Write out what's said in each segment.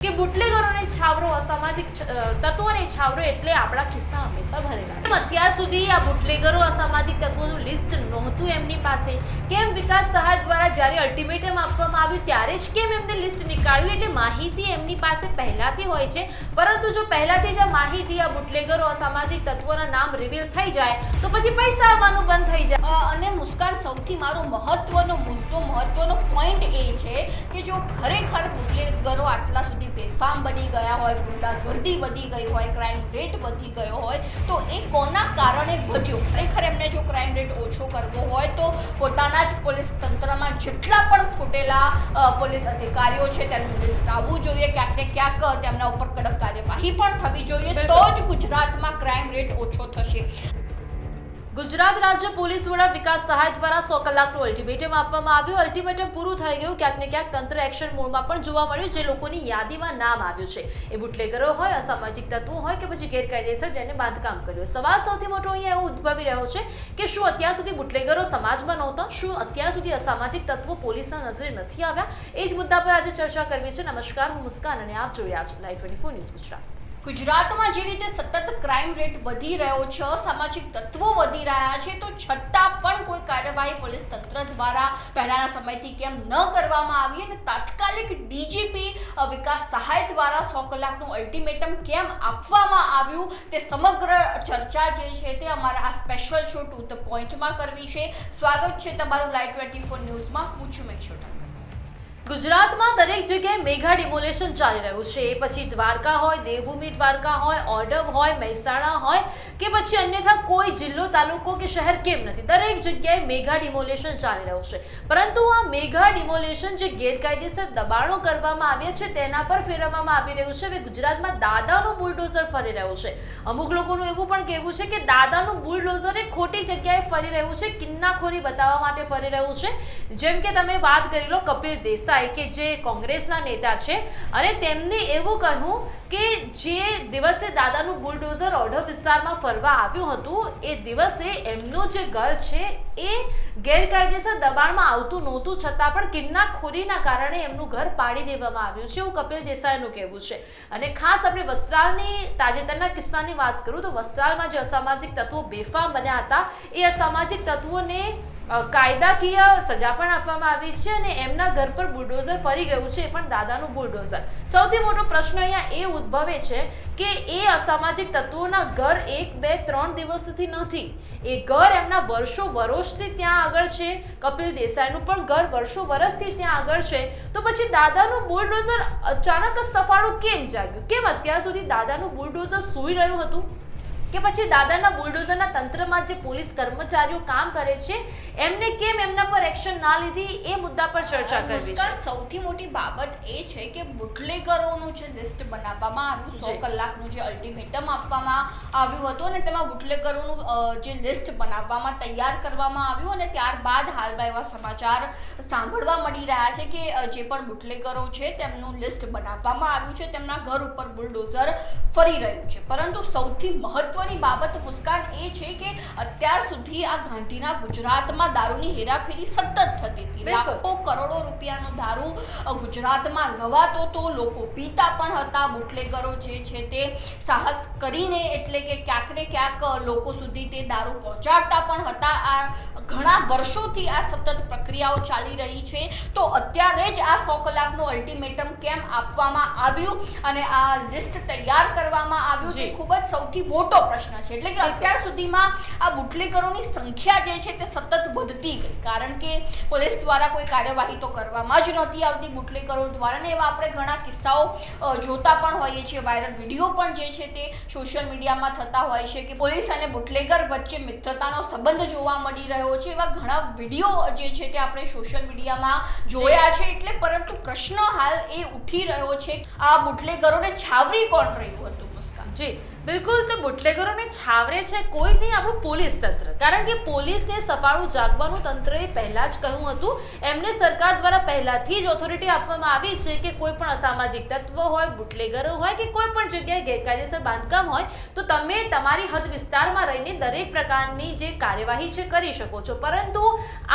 ¿Qué બુટલેગરોને છાવરો, અસામાજિક તત્વોને છાવરો એટલે આપણા ખિસ્સા હંમેશા ભરેલા અત્યાર સુધી આ બુટલેગરો અસામાજિક તત્વોનું લિસ્ટ નહોતું એમની પાસે. કેમ વિકાસ સહાય દ્વારા જ્યારે અલ્ટિમેટમ આપવામાં આવ્યું, ત્યારે જ કેમ એમને લિસ્ટ નીકાળ્યું? એટલે માહિતી એમની પાસે પહેલાથી હોય છે. પરંતુ જો પહેલાથી જ આ માહિતી આ બુટલેગરો અસામાજિક તત્વોના નામ રિવીલ થઈ જાય, તો પછી પૈસા આવવાનું બંધ થઈ જાય. અને મુસ્કાન સૌથી મારો મહત્વનો મુદ્દો, મહત્વનો પોઈન્ટ એ છે કે જો ખરેખર બુટલેગરો આટલા સુધી બેફામ બની ગયા હોય ગુંડાગર્દી વધી ગઈ હોય ક્રાઇમ રેટ વધી ગયો હોય તો એ કોના કારણે વધ્યો? ખરેખર એમને જો ક્રાઇમ રેટ ઓછો કરવો હોય તો પોતાના જ પોલીસ તંત્રમાં જેટલા પણ ફૂટેલા પોલીસ અધિકારીઓ છે તેનું લિસ્ટ આવવું જોઈએ ક્યાંક ને ક્યાંક તેમના ઉપર કડક કાર્યવાહી પણ થવી જોઈએ તો જ ગુજરાતમાં ક્રાઇમ રેટ ઓછો થશે. ગુજરાત રાજ્ય પોલીસ વડા વિકાસ સહાય દ્વારા સો કલાકનું અલ્ટિમેટમ આપવામાં આવ્યું. અલ્ટિમેટમ પૂરું થઈ ગયું. ક્યાંક ને ક્યાંક તંત્ર એક્શન મોડમાં પણ જોવા મળ્યું જે લોકોની યાદીમાં નામ આવ્યું છે. એ બુટલેગરો હોય, અસામાજિક તત્વો હોય કે પછી ગેરકાયદેસર જેને બાંધકામ કર્યું. સવાલ સૌથી મોટો અહીંયા એવું ઉદ્ભવી રહ્યો છે કે શું અત્યાર સુધી બુટલેગરો સમાજમાં નહોતા? શું અત્યાર સુધી અસામાજિક તત્વો પોલીસના નજરે નથી આવ્યા? એ જ મુદ્દા પર આજે ચર્ચા કરવી છે. નમસ્કાર, હું મુસ્કાન અને આપ જોઈ રહ્યા છો લાઈવ ટ્વેન્ટી ન્યૂઝ ગુજરાત. ગુજરાતમાં જે રીતે સતત ક્રાઇમ રેટ વધી રહ્યો છે, સામાજિક તત્વો વધી રહ્યા છે, તો છતાં પણ કોઈ કાર્યવાહી પોલીસ તંત્ર દ્વારા પહેલાના સમયથી કેમ ન કરવામાં આવી અને તાત્કાલિક ડીજીપી વિકાસ સહાય દ્વારા સો કલાકનું અલ્ટિમેટમ કેમ આપવામાં આવ્યું તે સમગ્ર ચર્ચા જે છે તે અમારા આ સ્પેશિયલ શો ટુ ધ પોઈન્ટમાં કરવી છે. સ્વાગત છે તમારું લાઈવ ટ્વેન્ટી ફોર ન્યૂઝમાં. હું છું મેક્ષો ઠાકર ગુજરાતમાં દરેક જગ્યાએ મેગા ડિમોલેશન ચાલી રહ્યું છે. એ પછી દ્વારકા હોય, દેવભૂમિ દ્વારકા હોય ઓડમ હોય, મહેસાણા હોય કે પછી અન્યથા કોઈ જિલ્લો, તાલુકો કે શહેર કેમ નથી? દરેક જગ્યાએ મેગા ડિમોલેશન ચાલી રહ્યું છે. પરંતુ આ મેગા ડિમોલેશન જે ગેરકાયદેસર દબાણો કરવામાં આવ્યા છે, તેના પર ફેરવવામાં આવી રહ્યું છે. ગુજરાતમાં દાદાનું બુલડોઝર ફરી રહ્યું છે. અમુક લોકોનું એવું પણ કહેવું છે કે દાદાનું બુલડોઝર એ ખોટી જગ્યાએ ફરી રહ્યું છે. કિન્નાખોરી બતાવવા માટે ફરી રહ્યું છે. જેમ કે તમે વાત કરી લો કપિલ દેસાઈ, કે જે કોંગ્રેસના નેતા છે. અને તેમને એવું કહ્યું કે જે દિવસે દાદાનું બુલડોઝર ઓઢવ વિસ્તારમાં ફરવા આવ્યું હતું, એ દિવસે એમનું જે ઘર છે, એ ગેરકાયદેસર દબાણમાં આવતું નહોતું, છતાં પણ કિન્નાખોરીના કારણે એમનું ઘર પાડી દેવામાં આવ્યું છે. એવું કપિલ દેસાઈનું કહેવું છે. અને ખાસ આપણે વસ્ત્રાલની, તાજેતરના કિસ્સાની વાત કરું તો વસ્ત્રાલમાં જે અસામાજિક તત્વો બેફામ બન્યા હતા, એ અસામાજિક તત્વોને કાયદાકીય સજા પણ આપવામાં આવી છે અને એમના ઘર પર બુલડોઝર ફરી ગયું છે, એ પણ દાદાનું બુલડોઝર. સૌથી મોટો પ્રશ્ન અહીંયા એ ઉદ્ભવે છે કે એ અસામાજિક તત્વોના ઘર એક, બે, ત્રણ દિવસથી નથી. એ ઘર એમના વર્ષો વર્ષથી ત્યાં આગળ છે. કપિલ દેસાઈનું પણ ઘર વર્ષો વર્ષથી ત્યાં આગળ છે. તો પછી દાદાનું બુલડોઝર અચાનક જ સફાળું કેમ જાગ્યું? કેમ અત્યાર સુધી દાદાનું બુલડોઝર સૂઈ રહ્યું હતું? કે પછી દાદાના બુલડોઝરના તંત્રમાં જે પોલીસ કર્મચારીઓ કામ કરે છે એમને કેમ એમના પર એક્શન ના લીધી એ મુદ્દા પર ચર્ચા કરવી છે. સૌથી મોટી બાબત એ છે કે બુટલેગરોનું જે લિસ્ટ બનાવવામાં આવ્યું સો કલાકનું જે અલ્ટિમેટમ આપવામાં આવ્યું હતું અને તેમાં બુટલેગરોનું જે લિસ્ટ બનાવવામાં તૈયાર કરવામાં આવ્યું અને ત્યારબાદ હાલમાં એવા સમાચાર સાંભળવા મળી રહ્યા છે કે જે પણ બુટલેગરો છે તેમનું લિસ્ટ બનાવવામાં આવ્યું છે તેમના ઘર ઉપર બુલડોઝર ફરી રહ્યું છે. પરંતુ સૌથી મહત્વની બાબત મુસ્કાન એ છે કે અત્યાર સુધી આ ગાંધીના ગુજરાતમાં દારૂની હેરાફેરી સતત થતી હતી. લાખો કરોડો રૂપિયાનો દારૂ ગુજરાતમાં લવાતો તો લોકો પીતા પણ હતા. બુટલેગરો જે છે તે સાહસ કરીને એટલે કે ક્યાંક ને ક્યાંક લોકો સુધી તે દારૂ પહોંચાડતા પણ હતા. આ ઘણા વર્ષોથી આ સતત પ્રક્રિયાઓ ચાલી રહી છે. તો અત્યારે જ આ સો કલાકનું અલ્ટિમેટમ કેમ આપવામાં આવ્યું? અને આ લિસ્ટ તૈયાર કરવામાં આવ્યું જે. ખૂબ જ સૌથી મોટો પ્રશ્ન છે. એટલે કે અત્યાર સુધીમાં આ બુટલેગરોની સંખ્યા જે છે તે સતત વધતી ગઈ. કારણ કે પોલીસ દ્વારા કોઈ કાર્યવાહી તો કરવામાં જ નહોતી આવતી. બુટલેગરો દ્વારા ને એવા આપણે ઘણા કિસ્સાઓ જોતા પણ હોઈએ છીએ. વાયરલ વીડિયો પણ જે છે તે સોશિયલ મીડિયામાં થતા હોય છે કે પોલીસ અને બુટલેગર વચ્ચે મિત્રતાનો સંબંધ જોવા મળી રહ્યો છે. એવા ઘણા વીડિયો જે છે તે આપણે સોશિયલ મીડિયામાં જોયા છે. એટલે પરંતુ પ્રશ્ન હાલ એ ઉઠી રહ્યો છે આ બુટલેગરોને છાવરી કોણ રહ્યું હતું? મુસ્કાન. જી. બિલકુલ તો બુટલેગરોને છાવરે છે, કોઈ નહીં, આપણું પોલીસ તંત્ર. કારણ કે પોલીસને સફાળું જાગવાનું તંત્રએ પહેલાં જ કહ્યું હતું. એમને સરકાર દ્વારા પહેલાંથી જ ઓથોરિટી આપવામાં આવી છે કે કોઈ પણ અસામાજિક તત્વ હોય, બુટલેગરો હોય કે કોઈ પણ જગ્યાએ ગેરકાયદેસર બાંધકામ હોય, તો તમે તમારી હદ વિસ્તારમાં રહીને દરેક પ્રકારની જે કાર્યવાહી છે, કરી શકો છો. પરંતુ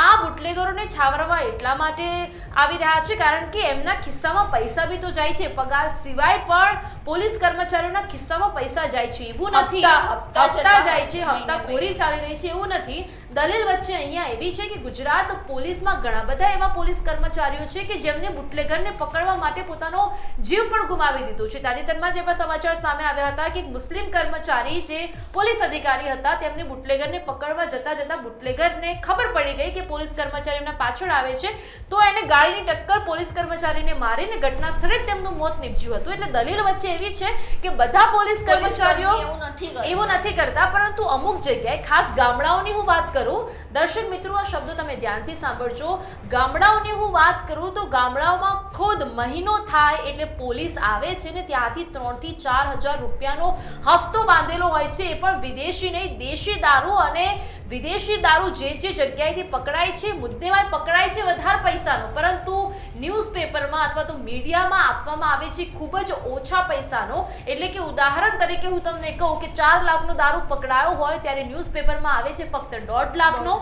આ બુટલેગરોને છાવરવા એટલા માટે આવી રહ્યા છે કારણ કે એમના ખિસ્સામાં પૈસા બી તો જાય છે. પગાર સિવાય પણ પોલીસ કર્મચારીઓના ખિસ્સામાં પૈસા જાય છે એવું નથી. હપ્તા- જાય છે મહિને હપ્તા મહિને. ચાલી રહી છે એવું નથી. દલીલ વચ્ચે અહીંયા એવી છે કે ગુજરાત પોલીસમાં ઘણા બધા એવા પોલીસ કર્મચારીઓ છે કે જેમને બુટલેગરને પકડવા માટે પોતાનો જીવ પણ ગુમાવી દીધો છે. તાજેતરમાં જે સમાચાર સામે આવ્યા હતા કે મુસ્લિમ કર્મચારી જે પોલીસ અધિકારી હતા તેમને બુટલેગરને પકડવા જતા જતા બુટલેગરને ખબર પડી ગઈ કે પોલીસ કર્મચારી એમના પાછળ આવે છે. તો એને ગાડીની ટક્કર પોલીસ કર્મચારીને મારીને ઘટના સ્થળે તેમનું મોત નીપજ્યું હતું. એટલે દલીલ વચ્ચે એવી છે કે બધા પોલીસ કર્મચારીઓ નથી એવું નથી કરતા પરંતુ અમુક જગ્યાએ ખાસ ગામડાઓની હું વાત કરું દર્શક મિત્રો, આ શબ્દો તમે ધ્યાનથી સાંભળજો. ગામડાઓની હું વાત કરું તો ગામડાઓમાં ખુદ મહિનો થાય એટલે પોલીસ આવે છે ને ત્યાંથી ત્રણથી ચાર હજાર રૂપિયાનો હફતો બાંધેલો હોય છે. એ પણ વિદેશી નહીં દેશી દારૂ અને વિદેશી દારૂ જે જે જગ્યાએથી પકડાય છે, મુદ્દેમાલ પકડાય છે વધારે પૈસાનો. પરંતુ ન્યૂઝપેપરમાં અથવા તો મીડિયામાં આપવામાં આવે છે ખૂબ જ ઓછા પૈસાનો. એટલે કે ઉદાહરણ તરીકે હું તમને કહું કે ચાર લાખનો દારૂ પકડાયો હોય ત્યારે ન્યૂઝપેપરમાં આવે છે ફક્ત દોઢ લાખનો.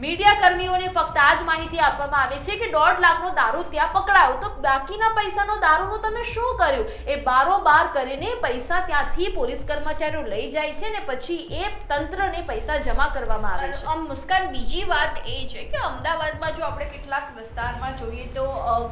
મીડિયા કર્મીઓને ફક્ત આ જ માહિતી આપવામાં આવે છે કે દોઢ લાખનો દારૂ ત્યાં પકડાયો. તો બાકીના પૈસાનો દારૂનું તમે શું કર્યું? એ બારોબાર કરીને પૈસા ત્યાંથી પોલીસ કર્મચારીઓ લઈ જાય છે ને પછી એ તંત્રને પૈસા જમા કરવામાં આવે છે. આમ મુસ્કાન બીજી વાત એ છે કે અમદાવાદમાં જો આપણે કેટલાક વિસ્તારમાં જોઈએ તો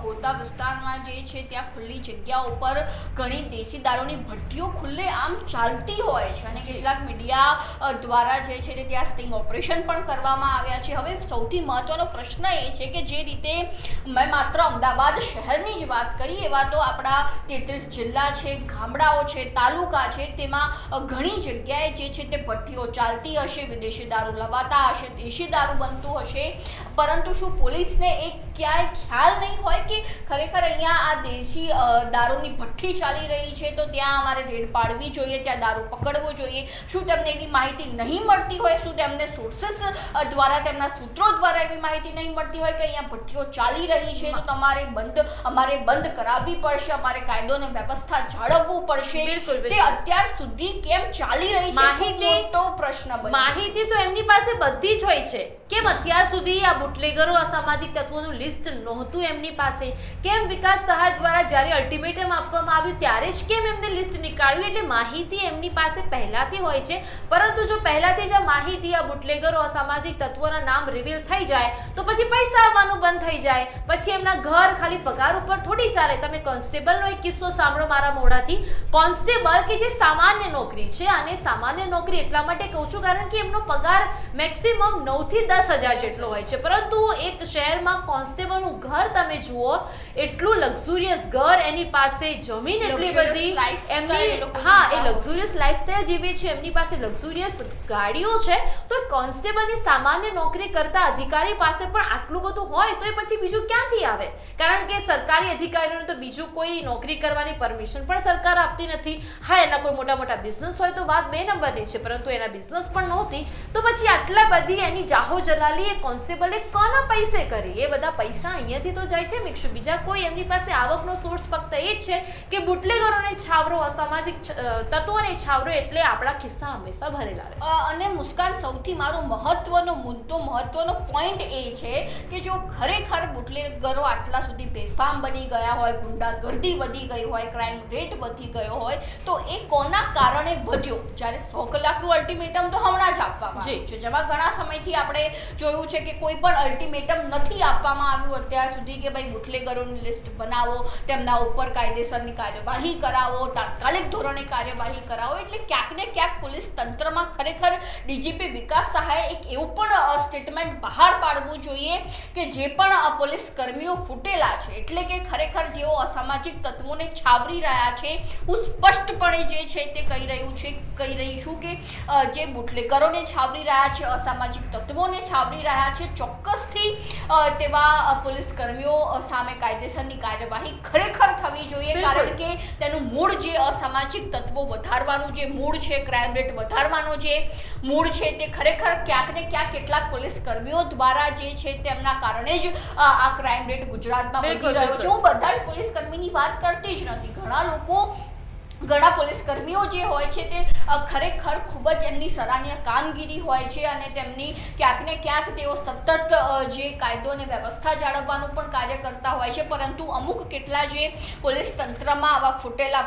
ગોતા વિસ્તારમાં જે છે ત્યાં ખુલ્લી જગ્યા ઉપર ઘણી દેશી દારૂની ભઠ્ઠીઓ ખુલ્લે આમ ચાલતી હોય છે અને કેટલાક મીડિયા દ્વારા જે છે તે ત્યાં સ્ટિંગ ઓપરેશન પણ કરવામાં આવ્યા છે. હવે સૌથી મહત્વનો પ્રશ્ન એ છે કે જે રીતે મેં માત્ર અમદાવાદ શહેરની જ વાત કરી, એવા તો આપણા તેત્રીસ જિલ્લા છે, ગામડાઓ છે, તાલુકા છે, તેમાં ઘણી જગ્યાએ જે છે તે ભઠ્ઠીઓ ચાલતી હશે, વિદેશી દારૂ લવાતા હશે, દેશી દારૂ બનતું હશે. પરંતુ શું પોલીસને એ ક્યાંય ખ્યાલ નહીં હોય કે ખરેખર અહીંયા આ દેશી દારૂની ભઠ્ઠી ચાલી રહી છે? તો ત્યાં અમારે રેડ પાડવી જોઈએ, ત્યાં દારૂ પકડવો જોઈએ. શું તેમને એવી માહિતી નહીં મળતી હોય? શું તેમને સોર્સિસ દ્વારા તેમના સૂત્રો દ્વારા એવી માહિતી નહીં મળતી હોય કે અહીંયા ભઠ્ઠીઓ ચાલી રહી છે તો તમારે બંધ અમારે બંધ કરાવવી પડશે અમારે કાયદો અને વ્યવસ્થા જાળવવું પડશે. તે અત્યાર સુધી કેમ ચાલી રહી છે? માહિતી- મોટો પ્રશ્ન બન્યો માહિતી તો એમની પાસે બધી જ હોય છે. કેમ અત્યાર સુધી આ બુટલેગરો અસામાજિક તત્વોનું લિસ્ટ નહોતું એમની પાસે? કેમ વિકાસ સહાય દ્વારા જ્યારે અલ્ટિમેટમ આપવામાં આવ્યું ત્યારે જ કેમ એમને લિસ્ટ નીકાળ્યું? એટલે માહિતી એમની પાસે પહેલાથી હોય છે. પરંતુ જો પહેલાથી જ આ માહિતી આ બુટલેગરો અસામાજિક તત્વોના નામ રિવીલ થઈ જાય તો પછી પૈસા આવવાનું બંધ થઈ જાય. પછી એમના ઘર ખાલી પગાર ઉપર થોડી ચાલે. તમે કોન્સ્ટેબલનો એક કિસ્સો સાંભળો મારા મોઢાથી. કોન્સ્ટેબલ કે જે સામાન્ય નોકરી છે અને સામાન્ય નોકરી એટલા માટે કહું છું કારણ કે એમનો પગાર મેક્સિમમ નવથી દસ હજાર જેટલો હોય છે. પરંતુ એક શહેરમાં કોન્સ્ટેબલનું ઘર તમે જુઓ એટલું લક્ઝુરિયસ ઘર એની પાસે જમીન એટલી બધી એમની હા એ લક્ઝુરિયસ લાઈફસ્ટાઈલ જીવે છે એમની પાસે લક્ઝુરિયસ ગાડીઓ છે તો કોન્સ્ટેબલની સામાન્ય નોકરી કરતા અધિકારી પાસે પણ આટલું બધું હોય તો એ પછી બીજું ક્યાંથી આવે? કારણ કે સરકારી અધિકારીઓને તો બીજું કોઈ નોકરી કરવાની પરમિશન પણ સરકાર આપતી નથી. હા, એના કોઈ મોટા મોટા બિઝનેસ હોય તો વાત બે નંબરની છે, પરંતુ એના બિઝનેસ પણ નહોતી. તો પછી આટલા બધી એની જાહો જલાલી એ કોન્સ્ટેબલે કોના પૈસે કરી? એ બધા પૈસા અહીંયાથી તો જાય છે, મિક્ષુ. બીજા કોઈ એમની પાસે આવકનો સોર્સ ફક્ત એ જ છે કે બુટલેગરોને છાવરો, અસામાજિક તત્વોને છાવરો એટલે આપણા ખિસ્સા હંમેશા ભરેલા રહે અને મુસ્કાન સૌથી મારો મહત્વનો મુદ્દો મહત્વનો પોઈન્ટ એ છે કે જો ખરેખર બુટલેગરો આટલા સુધી બેફામ બની ગયા હોય ગુંડાગર્દી વધી ગઈ હોય ક્રાઇમ રેટ વધી ગયો હોય તો એ કોના કારણે વધ્યો જ્યારે સો કલાકનું અલ્ટિમેટમ તો હમણાં જ આપવામાં. છે જેમાં ઘણા સમયથી આપણે જોયું છે કે કોઈ પણ અલ્ટિમેટમ નથી આપવામાં આવ્યું અત્યાર સુધી કે ભાઈ બુટલેગરોની લિસ્ટ બનાવો તેમના ઉપર કાયદેસરની કાર્યવાહી કરાવો તાત્કાલિક ધોરણે કાર્યવાહી કરાવો એટલે ક્યાંક ને ક્યાંક પોલીસ તંત્રમાં ખરેખર ડીજીપી વિકાસ સહાય એક એવું પણ સ્ટેટમેન્ટ બહાર પાડવું જોઈએ કે જે પણ પોલીસ કર્મીઓ ફૂટેલા છે. એટલે કે ખરેખર જેઓ અસામાજિક તત્વોને છાવરી રહ્યા છે હું સ્પષ્ટપણે જે છે તે કહી રહ્યું છે કહી રહી છું કે જે બુટલેકરોને છાવરી રહ્યા છે અસામાજિક તત્વોને છાવરી રહ્યા છે ચોક્કસથી તેવા પોલીસ કર્મીઓ સામે કાયદેસરની કાર્યવાહી ખરેખર થવી જોઈએ કારણ કે તેનું મૂળ જે અસામાજિક તત્વો વધારવાનું જે મૂળ છે ક્રાઇમ રેટ વધારવાનો જે મૂળ છે તે ખરેખર ક્યાંક ને ક્યાંક કેટલાક પોલીસ કર્મીઓ દ્વારા જે છે તેમના કારણે જ આ ક્રાઇમ રેટ ગુજરાતમાં વધી રહ્યો છે. હું બધા જ પોલીસ કર્મીની વાત કરતી જ નથી. ઘણા લોકો ઘણા પોલીસ કર્મીઓ જે હોય છે તે ખરેખર ખૂબ જ એમની સરાહનીય કામગીરી હોય છે અને તેમની ક્યાંક ને ક્યાંક તેઓ સતત જે કાયદો અને વ્યવસ્થા જાળવવાનું પણ કાર્ય કરતા હોય છે. પરંતુ અમુક કેટલા જે પોલીસ તંત્રમાં આવા ફૂટેલા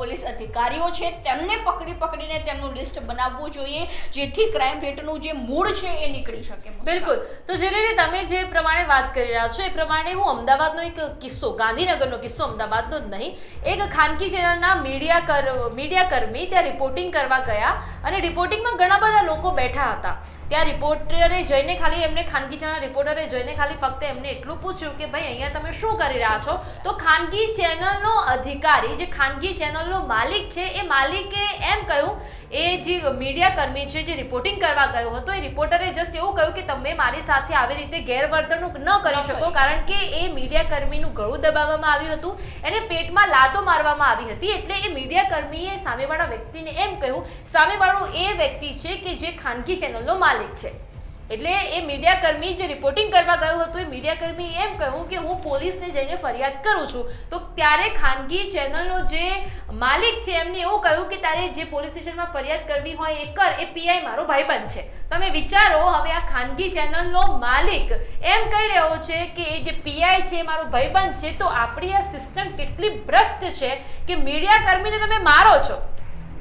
પોલીસ અધિકારીઓ છે, તેમને પકડી પકડીને તેમનું લિસ્ટ બનાવવું જોઈએ, જેથી ક્રાઇમ રેટનું જે મૂળ છે એ નીકળી શકે બિલકુલ. તો જે રીતે તમે જે પ્રમાણે વાત કરી રહ્યા છો, એ પ્રમાણે હું અમદાવાદનો એક કિસ્સો, ગાંધીનગરનો કિસ્સો અમદાવાદનો જ નહીં, એક ખાનગી ચેનલના મીડિયા કર મીડિયા કર્મી ત્યાં રિપોર્ટિંગ કરવા ગયા અને રિપોર્ટિંગમાં ઘણા બધા લોકો બેઠા હતા. ત્યાં રિપોર્ટરે જઈને ખાલી એમને ખાનગી ચેનલ રિપોર્ટરે જઈને ખાલી ફક્ત એમને એટલું પૂછ્યું કે ભાઈ અહીંયા તમે શું કરી રહ્યા છો? તો ખાનગી ચેનલનો અધિકારી જે ખાનગી ચેનલનો માલિક છે એ માલિકે એમ કહ્યું એ જે મીડિયા કર્મી છે જે રિપોર્ટિંગ કરવા ગયો હતો એ રિપોર્ટરે જસ્ટ એવું કહ્યું કે તમે મારી સાથે આવી રીતે ગેરવર્તણૂક ન કરી શકો કારણ કે એ મીડિયા કર્મીનું ગળું દબાવવામાં આવ્યું હતું એને પેટમાં લાતો મારવામાં આવી હતી એટલે એ મીડિયા કર્મીએ સામેવાળા વ્યક્તિને એમ કહ્યું સામેવાળો એ વ્યક્તિ છે કે જે ખાનગી ચેનલનો માલિક છે. એટલે એ મીડિયા કર્મી જે રિપોર્ટિંગ કરવા ગયું હતું, એ મીડિયાકર્મી એમ કહ્યું કે હું પોલીસને જઈને ફરિયાદ કરું છું. તો ત્યારે ખાનગી ચેનલનો જે માલિક છે, એમને એવું કહ્યું કે તારે જે પોલીસ સ્ટેશનમાં ફરિયાદ કરવી હોય એ કર, એ પીઆઈ મારો ભાઈબંધ છે. તમે વિચારો, હવે આ ખાનગી ચેનલનો માલિક એમ કહી રહ્યો છે કે એ જે પીઆઈ છે મારો ભાઈબંધ છે, તો આપણી આ સિસ્ટમ કેટલી ભ્રષ્ટ છે કે મીડિયા કર્મીને તમે મારો છો.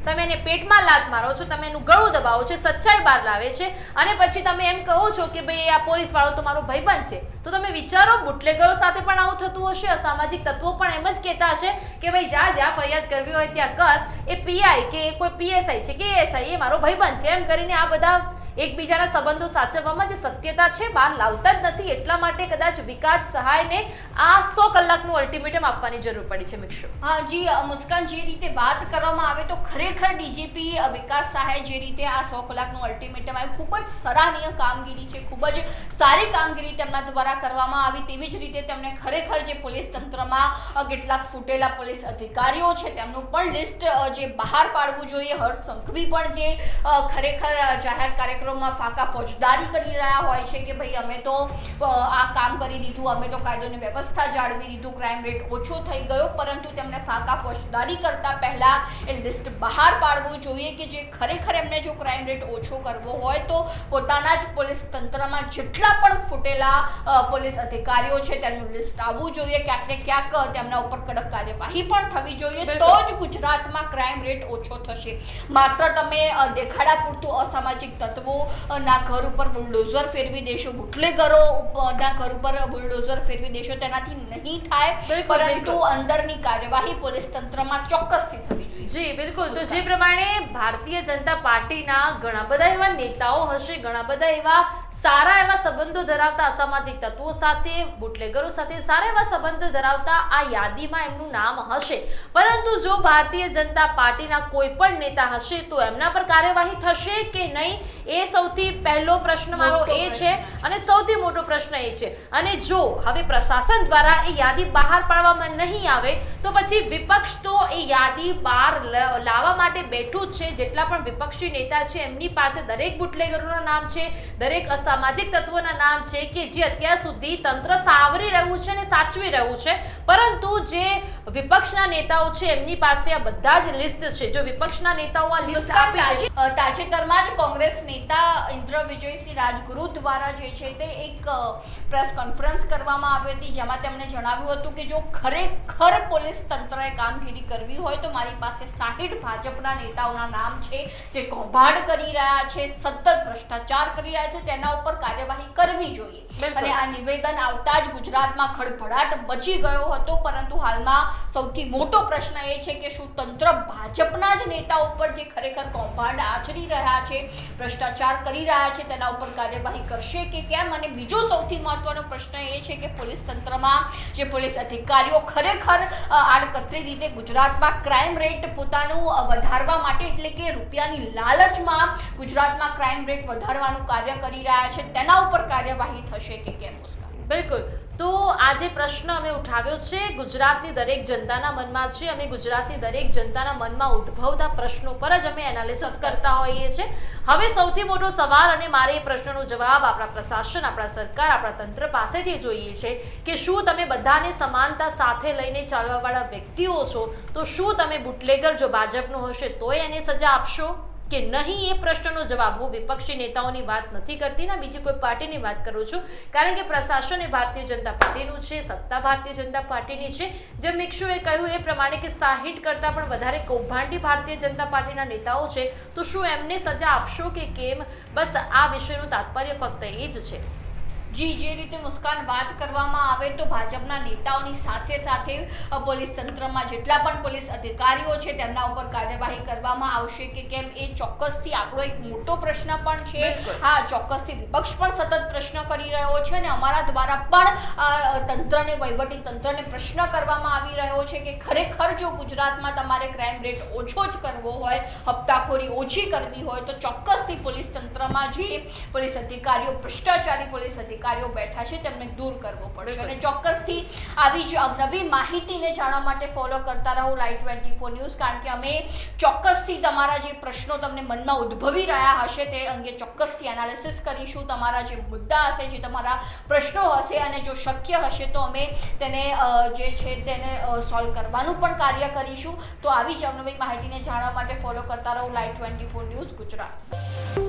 તમે એને પેટમાં લાત મારો છો, તમે એનું ગળું દબાવો છો, સચ્ચાઈ બહાર લાવે છે. અને પછી તમે એમ કહો છો કે ભાઈ આ પોલીસ વાળો તો મારો ભાઈબંધ છે. તો તમે વિચારો, બુટલેગરો સાથે પણ આવું થતું હશે, અસામાજિક તત્વો પણ એમ જ કહેતા હશે કે ભાઈ જા જ્યાં ફરિયાદ કરવી હોય ત્યાં કર. એ પીઆઈ કે કોઈ પીએસઆઈ છે, કે એએસઆઈ એ મારો ભાઈબંધ છે, એમ કરીને આ બધા એકબીજાના સંબંધો સાચવવામાં જે સત્યતા છે, બહાર લાવતા જ નથી. એટલા માટે કદાચ વિકાસ સહાયને આ સો કલાકનું અલ્ટિમેટમ આપવાની જરૂર પડી છે, મિક્ષુ. હા, જી મુસ્કાન જે રીતે વાત કરવામાં આવે તો ખરેખર ડીજીપી વિકાસ સહાય જે રીતે આ સો કલાકનું અલ્ટિમેટમ આવ્યું, ખૂબ જ સરાહનીય કામગીરી છે, ખૂબ જ સારી કામગીરી તેમના દ્વારા કરવામાં આવી. તેવી જ રીતે તેમણે ખરેખર જે પોલીસ તંત્રમાં કેટલાક ફૂટેલા પોલીસ અધિકારીઓ છે, તેમનું પણ લિસ્ટ જે બહાર પાડવું જોઈએ. હર્ષ સંઘવી પણ જે ખરેખર જાહેર જાહેર કાર્યક્રમમાં ફાંકા ફોજદારી કરી રહ્યા હોય છે કે ભાઈ અમે તો આ કામ કરી દીધું અમે તો કાયદોની વ્યવસ્થા જાળવી દીધું ક્રાઇમ રેટ ઓછો થઈ ગયો પરંતુ તેમને ફાંકા ફોજદારી કરતા પહેલા એ લિસ્ટ બહાર પાડવું જોઈએ કે જે ખરેખર એમને જો ક્રાઇમ રેટ ઓછો કરવો હોય તો પોતાના જ પોલીસ તંત્રમાં જેટલા પણ ફૂટેલા પોલીસ અધિકારીઓ છે તેમનું લિસ્ટ આવવું જોઈએ ક્યાંક ને ક્યાંક તેમના ઉપર કડક કાર્યવાહી પણ થવી જોઈએ તો જ ગુજરાતમાં ક્રાઇમ રેટ ઓછો થશે. માત્ર તમે દેખાડા પૂરતું અસામાજિક તત્વો ના ઘર ઉપર બુલડોઝર ફેરવી દેશો. બુટલેગરો ના ઘર ઉપર બુલડોઝર ફેરવી દેશો. તેનાથી નહીં થાય પરંતુ અંદરની કાર્યવાહી પોલીસ તંત્રમાં ચોક્કસથી થવી જોઈએ. જી બિલકુલ. તો જે પ્રમાણે ભારતીય જનતા પાર્ટીના ઘણા બધા એવા નેતાઓ હશે ઘણા બધા એવા સારા એવા સંબંધો ધરાવતા અસામાજિક તત્વો સાથે બુટલેગરો સાથે સારા એવા સંબંધો ધરાવતા આ યાદીમાં એમનું નામ હશે. પરંતુ જો ભારતીય જનતા પાર્ટીના કોઈ પણ નેતા હશે તો એમના પર કાર્યવાહી થશે કે નહીં? એ સૌથી પહેલો પ્રશ્ન મારો એ છે અને સૌથી મોટો પ્રશ્ન એ છે. અને જો હવે પ્રશાસન દ્વારા એ યાદી બહાર પાડવામાં નહીં આવે તો પછી વિપક્ષ તો એ યાદી બહાર લાવવા માટે બેઠું જ છે. જેટલા પણ વિપક્ષી નેતા છે એમની પાસે દરેક બુટલેગરોના નામ છે દરેક અસામાજિક તત્વોના નામ છે કે જે અત્યાર સુધી તંત્ર સાવરી રહ્યું છે અને સાચવી રહ્યું છે. પરંતુ જે વિપક્ષના નેતાઓ છે એમની પાસે આ બધા જ લિસ્ટ છે. જો વિપક્ષના નેતાઓ આ લિસ્ટ આપી તાજેતરમાં જ કોંગ્રેસ નેતા ઇન્દ્ર વિજયસિંહ રાજગુરુ દ્વારા જે છે તે એક પ્રેસ કોન્ફરન્સ કરવામાં આવી હતી જેમાં તેમણે જણાવ્યું હતું કે જો ખરેખર પોલીસ તંત્રએ કામગીરી કરવી હોય તો મારી પાસે સાહીઠ ભાજપના નેતાઓના નામ છે જે કૌભાંડ કરી રહ્યા છે સતત ભ્રષ્ટાચાર કરી રહ્યા છે તેના ઉપર કાર્યવાહી કરવી જોઈએ. અને આ નિવેદન આવતા જ ગુજરાતમાં ખળભળાટ મચી ગયો હતો પરંતુ હાલમાં સૌથી મોટો પ્રશ્ન એ છે કે શું તંત્ર ભાજપના જ નેતાઓ ઉપર જે ખરેખર કૌભાંડ આચરી રહ્યા છે ભ્રષ્ટાચાર કરી રહ્યા છે, તેના ઉપર કાર્યવાહી કરશે કે કેમ? અને બીજો સૌથી મહત્વનો પ્રશ્ન એ છે કે પોલીસ તંત્રમાં જે પોલીસ અધિકારીઓ ખરેખર આડકતરી રીતે ગુજરાતમાં ક્રાઇમ રેટ પોતાનું વધારવા માટે એટલે કે રૂપિયાની લાલચમાં ગુજરાતમાં ક્રાઇમ રેટ વધારવાનું કાર્ય કરી રહ્યા છે, તેના ઉપર કાર્યવાહી થશે કે કેમ બિલકુલ. તો આજે પ્રશ્ન અમે ઉઠાવ્યો છે, ગુજરાતની દરેક જનતાના મનમાં છે. અમે ગુજરાતની દરેક જનતાના મનમાં ઉદ્ભવતા પ્રશ્નો પર જ અમે એનાલિસિસ કરતા હોઈએ છીએ હવે સૌથી મોટો સવાલ અને મારે એ પ્રશ્નનો જવાબ આપણા પ્રશાસન, આપણા સરકાર, આપણા તંત્ર પાસેથી જોઈએ છે કે શું તમે બધાને સમાનતા સાથે લઈને ચાલવાવાળા વ્યક્તિઓ છો? તો શું તમે બુટલેગર જો ભાજપનું હશે તોય એને સજા આપશો? કે નહીં એ પ્રશ્નનો જવાબ? હું વિપક્ષી નેતાઓની વાત નથી કરતી ના બીજી કોઈ પાર્ટીની વાત કરું છું. કારણ કે પ્રશાસન એ ભારતીય જનતા પાર્ટીનું છે, સત્તા ભારતીય જનતા પાર્ટીની છે. જેમ મિક્ષુએ કહ્યું એ પ્રમાણે કે સાહીઠ કરતાં પણ વધારે કૌભાંડી ભારતીય જનતા પાર્ટીના નેતાઓ છે. તો શું એમને સજા આપશો કે કેમ? બસ આ વિષયનું તાત્પર્ય ફક્ત એ જ છે. જી જે રીતે મુસ્કાન વાત કરવામાં આવે તો ભાજપના નેતાઓની સાથે સાથે પોલીસ તંત્રમાં જેટલા પણ પોલીસ અધિકારીઓ છે તેમના ઉપર કાર્યવાહી કરવામાં આવશે કે કેમ એ ચોક્કસથી આપણો એક મોટો પ્રશ્ન પણ છે. હા ચોક્કસથી વિપક્ષ પણ સતત પ્રશ્ન કરી રહ્યો છે અને અમારા દ્વારા પણ તંત્રને વહીવટી તંત્રને પ્રશ્ન કરવામાં આવી રહ્યો છે કે ખરેખર જો ગુજરાતમાં તમારે ક્રાઇમ રેટ ઓછો જ કરવો હોય હપ્તાખોરી ઓછી કરવી હોય તો ચોક્કસથી પોલીસ તંત્રમાં જે પોલીસ અધિકારીઓ ભ્રષ્ટાચારી પોલીસ અધિકારીઓ બેઠા છે તેમને દૂર કરવો પડશે. અને ચોક્કસથી આવી જ નવી માહિતીને જાણવા માટે ફોલો કરતા રહો લાઈવ ટ્વેન્ટી ફોર ન્યૂઝ કારણ કે અમે ચોક્કસથી તમારા જે પ્રશ્નો તમને મનમાં ઉદ્ભવી રહ્યા હશે તે અંગે ચોક્કસથી એનાલિસિસ કરીશું. તમારા જે મુદ્દા હશે જે તમારા પ્રશ્નો હશે અને જો શક્ય હશે તો અમે તેને જે છે તેને સોલ્વ કરવાનું પણ કાર્ય કરીશું. તો આવી જ અવનવી માહિતીને જાણવા માટે ફોલો કરતા રહો live twenty four news Gujarat.